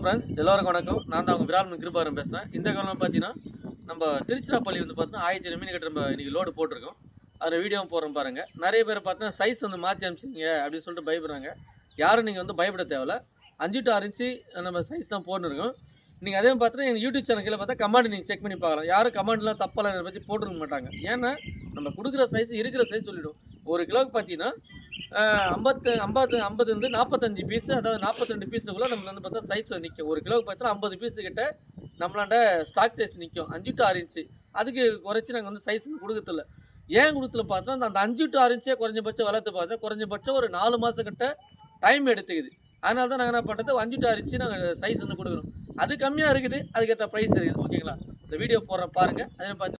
Friends எல்லோருக்கும் வணக்கம். நான் தான் அவங்க விரால் கிருபாரம் பேசுகிறேன் இந்த காலம் பார்த்தீங்கன்னா நம்ம திருச்சிராப்பள்ளி வந்து பார்த்தீங்கன்னா ஆயிரத்தி மீன் கட்ட நம்ம இன்றைக்கி லோடு போட்டிருக்கோம். அதில் வீடியோவும் போடுறோம் பாருங்கள் நிறைய பேர் பார்த்தீங்கன்னா சைஸ் வந்து மாற்றி அனுப்பிச்சிங்க அப்படின்னு சொல்லிட்டு பயப்படுறாங்க. யாரும் நீங்கள் வந்து பயப்பட தேவையில்ல. அஞ்சு டு ஆறு இன்ச்சு நம்ம சைஸ் தான் போட்டுருக்கோம் நீங்கள் அதே பார்த்தீங்கன்னா எங்கள் யூடியூப் சேனல் கீழே பார்த்தா கமெண்ட் நீங்கள் செக் பண்ணி பார்க்கலாம். யாரும் கமெண்ட்லாம் தப்பெல்லாம் என்னை பற்றி போட்டுருக்க மாட்டாங்க. ஏன்னா நம்ம கொடுக்குற சைஸ் இருக்கிற சைஸ் சொல்லிவிடும் ஒரு கிலோவுக்கு பார்த்தீங்கன்னா ஐம்பத்து ஐம்பது ஐம்பதுலேருந்து நாற்பத்தஞ்சு பீஸ் அதாவது நாற்பத்திரெண்டு பீஸுக்குள்ளே நம்மள வந்து பார்த்தா சைஸ் நிற்கும் ஒரு கிலோவுக்கு பார்த்தா ஐம்பது பீஸு கிட்ட நம்மளாண்ட ஸ்டாக் சைஸ் நிற்கும் அஞ்சு டு ஆறு இன்ச்சு அதுக்கு குறைச்சி நாங்கள் வந்து சைஸ் கொடுக்கறதில்ல ஏன் கொடுத்துல பார்த்தோம் அந்த அஞ்சு டு ஆறு இன்ச்சே குறைஞ்சபட்சம் வளர்த்து பார்த்தா குறைஞ்சபட்சம் ஒரு நாலு மாதம் கிட்ட டைம் எடுத்துக்குது. அதனால தான் நாங்கள் என்ன பண்ணுறது அஞ்சு டு ஆறு இன்ச்சு நாங்கள் சைஸ் வந்து கொடுக்குறோம். அது கம்மியாக இருக்குது அதுக்கேற்ற ப்ரைஸ் இருக்குது. ஓகேங்களா? இந்த வீடியோ போடுறேன் பாருங்கள் அதே பார்த்து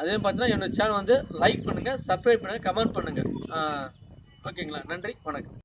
அதே பார்த்தீங்கன்னா என்னோட சேனல் வந்து லைக் பண்ணுங்கள் சப்ஸ்கிரைப் பண்ணுங்கள் கமெண்ட் பண்ணுங்கள் ஓகேங்களா? நன்றி வணக்கம்.